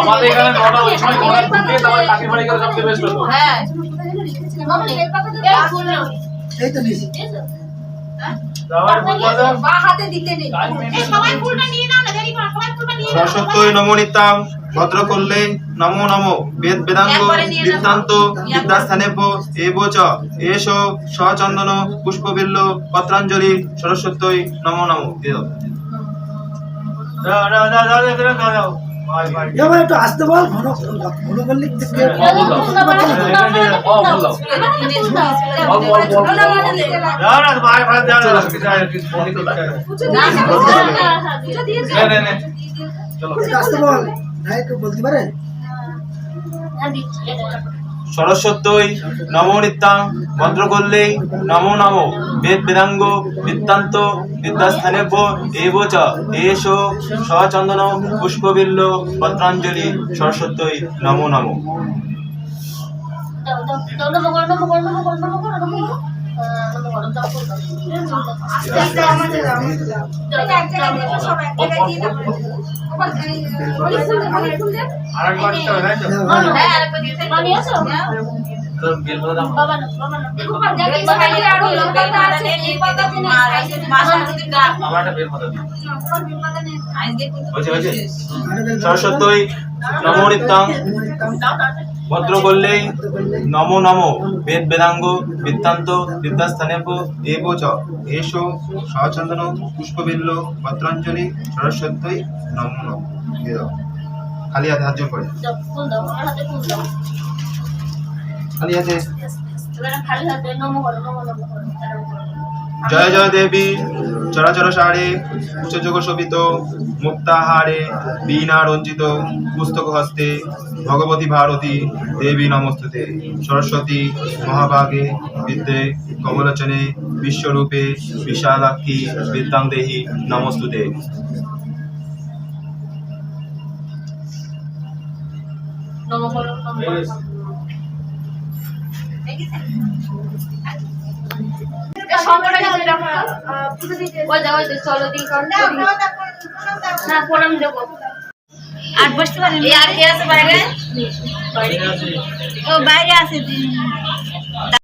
আমাদের এখানে নটা ওই সময় ঘোড়া ঢুকে তারপর কাকির বাড়ি গেলে সবচেয়ে বেস্ট হতো হ্যাঁ এই তো নিয়েছি তারপর বলব তো, বা হাতে দিতে নেই টাইম মেনটেন সবাই ফুলটা নিয়ে নাও না দেরি করো সবাই ফুলটা নিয়ে নাও সরস্বতী নমনিতাং ভদ্র করলে নমো নমো বেদ বেদাঙ্গ বৃত্তান্ত বিদ্যাস্থানে এব চ সচন্দন পুষ্পবিল্ল পত্রাঞ্জলি সরস্বতী নমো নমো দিয়ে দাও। দাও, দাও, দাও, দাও, এবার একটু আসতে বল ঘন ঘন হ্যাঁ, বল হ্যাঁ, হ্যাঁ, হ্যাঁ, বলতে পারে? সরস্বতী নমো নিত্যাং ভদ্র করলে নমো নমো। বেদ বেদাঙ্গ বৃত্তান্ত বিদ্যাস্থানে এব চ এষ সচন্দন পুষ্পবিল্ল পত্রাঞ্জলি সরস্বতী নমো নমো। আরেকবার তো? সরস্বতী নমো নিত্যাং ভদ্র করলে নমো নমো। বেদ বেদাঙ্গ, বৃত্তান্ত বিদ্যাস্থানে এব চ। এষ সচন্দন পুষ্পবিল্ল, পত্রাঞ্জলি, সরস্বতী নমো নমো। খালি হাতে হাত করে। খালি জয় জয় দেবী চরাচর সারে উচ্চযোগ শোভিত মুক্তাহারে বীণা রঞ্জিত পুস্তক হস্তে ভগবতী ভারতী দেবী নমস্তুতে। সরস্বতী মহাভাগে বিদ্যে কমলোচনে বিশ্বরূপে বিশালাক্ষী বিদ্যাং দেহি নমস্তুতে নমো আর বসতে পারেন আর কে আছে বাইরে। ও বাইরে আছে